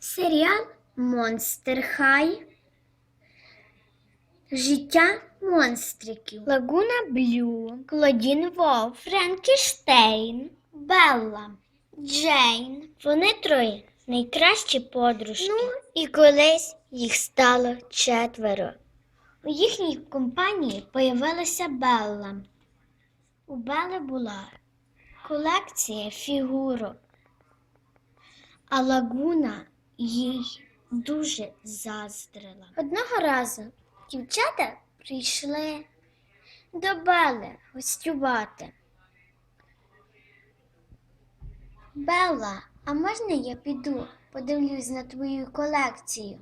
Серіал Монстер Хай. Життя монстриків. Лагуна Блю, Клодін Вов, Франкіштейн, Белла, Джейн. Вони троє найкращі подружки. Ну, і колись їх стало четверо. У їхній компанії появилася Белла. У Белли була колекція фігурок, а лагуна їй дуже заздрила. Одного разу дівчата прийшли до Белли гостювати. Белла, а можна я піду подивлюсь на твою колекцію?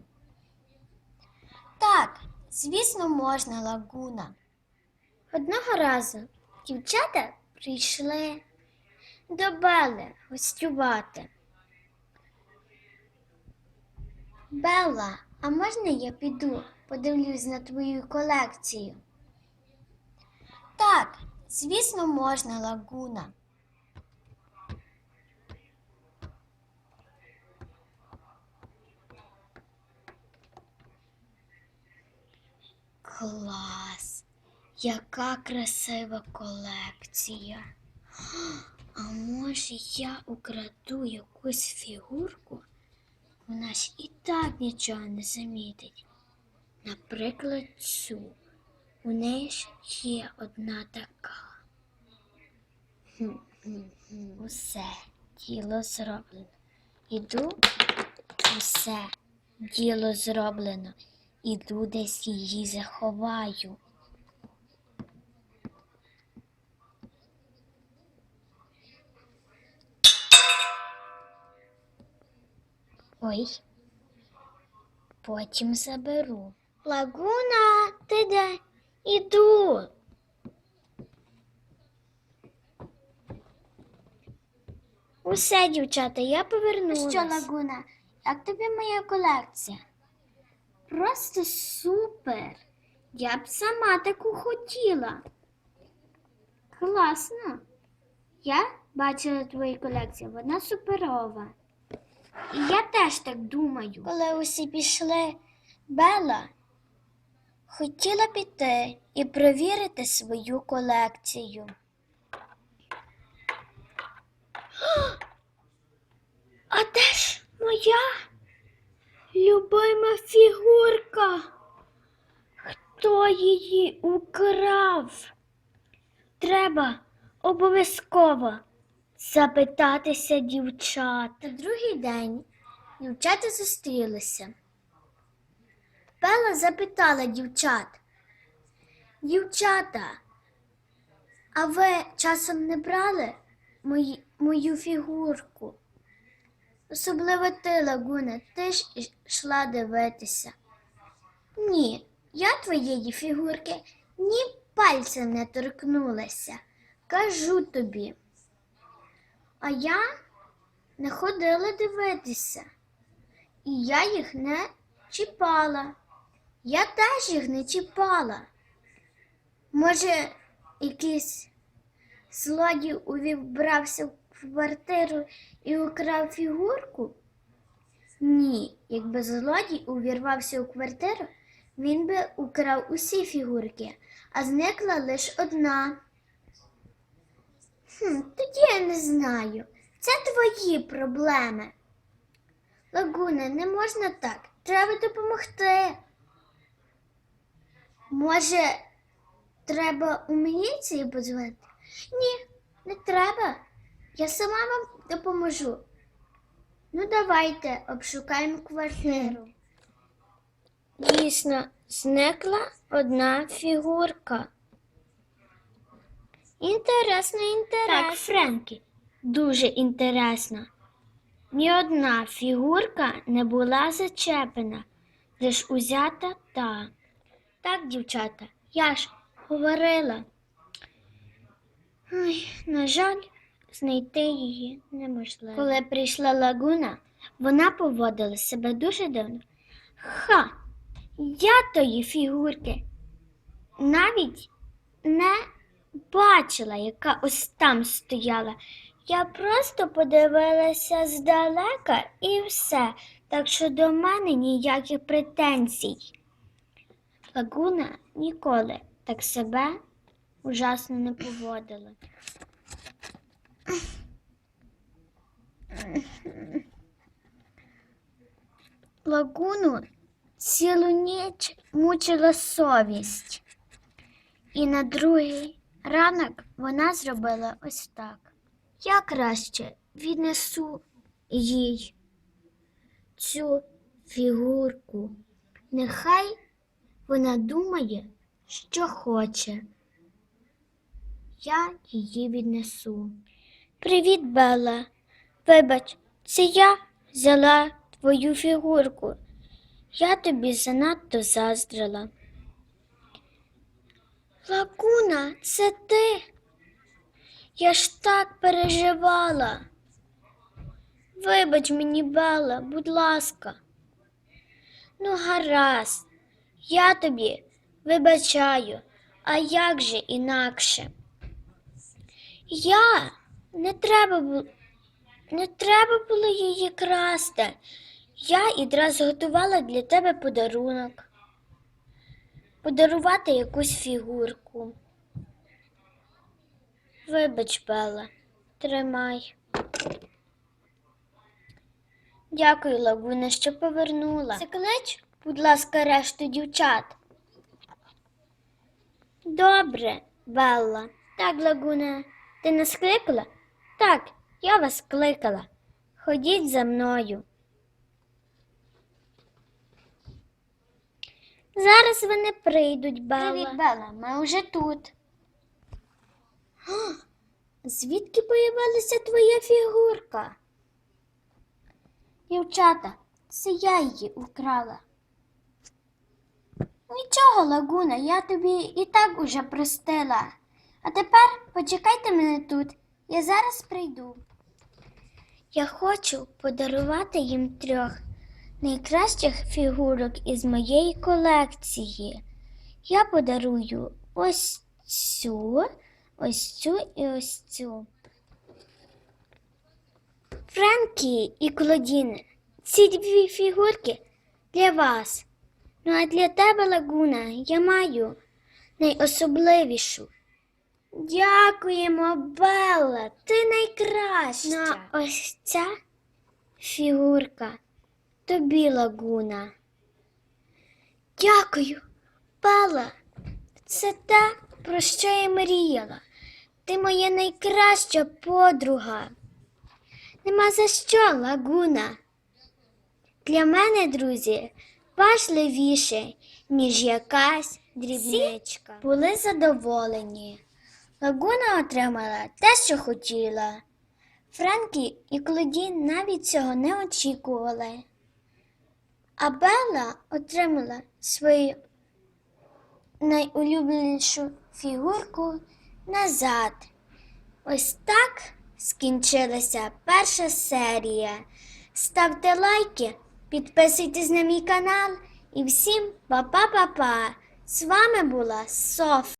Так, звісно, можна, лагуна. Одного разу дівчата прийшли до Белли гостювати. Белла, а можна я піду подивлюсь на твою колекцію? Так, звісно, можна, лагуна. Клас! Яка красива колекція. А може я украду якусь фігурку? Вона ж і так нічого не замітить. Наприклад, цю. У неї ж є одна така. Усе, діло зроблено. Іду, усе, діло зроблено. Іду десь її заховаю. Ой. Потім заберу. Лагуна, ти де? Іду. Усе, дівчата, я повернулася. Що, Лагуна, як тобі моя колекція? Просто супер. Я б сама таку хотіла. Класно. Я бачила твою колекцію, вона суперова. І я теж так думаю. Коли усі пішли, Бела хотіла піти і провірити свою колекцію. А де ж моя любима фігурка? Хто її украв? Треба обов'язково запитатися дівчат. На другий день дівчата зустрілися. Бела запитала дівчат. Дівчата, а ви часом не брали мої, мою фігурку? Особливо ти, Лагуна, ти ж йшла дивитися. Ні, я твоєї фігурки ні пальцем не торкнулася. Кажу тобі. А я не ходила дивитися, і я їх не чіпала. Я теж їх не чіпала. Може, якийсь злодій увібрався в квартиру і украв фігурку? Ні, якби злодій увірвався у квартиру, він би украв усі фігурки, а зникла лише одна. Хм, тоді я не знаю. Це твої проблеми. Лагуна, не можна так. Треба допомогти. Може, треба у міліцію подзвонити? Ні, не треба. Я сама вам допоможу. Ну, давайте обшукаємо квартиру. Дійсно, зникла одна фігурка. Інтересно, інтересно. Так, Френкі, дуже інтересно. Ні одна фігурка не була зачеплена, лиш узята та. Так, дівчата, я ж говорила. Ой, на жаль, знайти її неможливо. Коли прийшла лагуна, вона поводила себе дуже дивно. Ха, я тої фігурки навіть не бачила, яка ось там стояла. Я просто подивилася здалека і все, так що до мене ніяких претензій. Лагуна ніколи так себе ужасно не поводила. Лагуну цілу ніч мучила совість. І на другий ранок вона зробила ось так. Я краще віднесу їй цю фігурку. Нехай вона думає, що хоче. Я її віднесу. Привіт, Белла. Вибач, це я взяла твою фігурку. Я тобі занадто заздрила. Лагуна, це ти. Я ж так переживала. Вибач мені, Белла, будь ласка. Ну, гаразд, я тобі вибачаю, а як же інакше? Я не треба було, не треба було її красти. Я відразу готувала для тебе подарунок. Подарувати якусь фігурку. Вибач, Белла, тримай. Дякую, Лагуна, що повернула. Заклич, будь ласка, решту дівчат. Добре, Белла. Так, Лагуна, ти нас кликала? Так, я вас кликала. Ходіть за мною. Зараз вони прийдуть, Белла. Привіт, Белла, ми вже тут. Звідки появилася твоя фігурка? Дівчата, це я її украла. Нічого, Лагуна, я тобі і так уже простила. А тепер почекайте мене тут, я зараз прийду. Я хочу подарувати їм трьох найкращих фігурок із моєї колекції. Я подарую ось цю, ось цю і ось цю. Франкі і Клодін, ці дві фігурки для вас. Ну а для тебе, Лагуна, я маю найособливішу. Дякуємо, Белла, ти найкраща. Ну, а ось ця фігурка тобі, Лагуна. Дякую, Белла. Це те, про що я мріяла. Ти моя найкраща подруга. Нема за що, Лагуна. Для мене, друзі, важливіше, ніж якась дрібничка. Були задоволені. Лагуна отримала те, що хотіла. Френкі і Клодін навіть цього не очікували. А Белла отримала свою найулюбленішу фігурку назад. Ось так скінчилася перша серія. Ставте лайки, підписуйтесь на мій канал і всім па-па-па-па. З вами була Соф.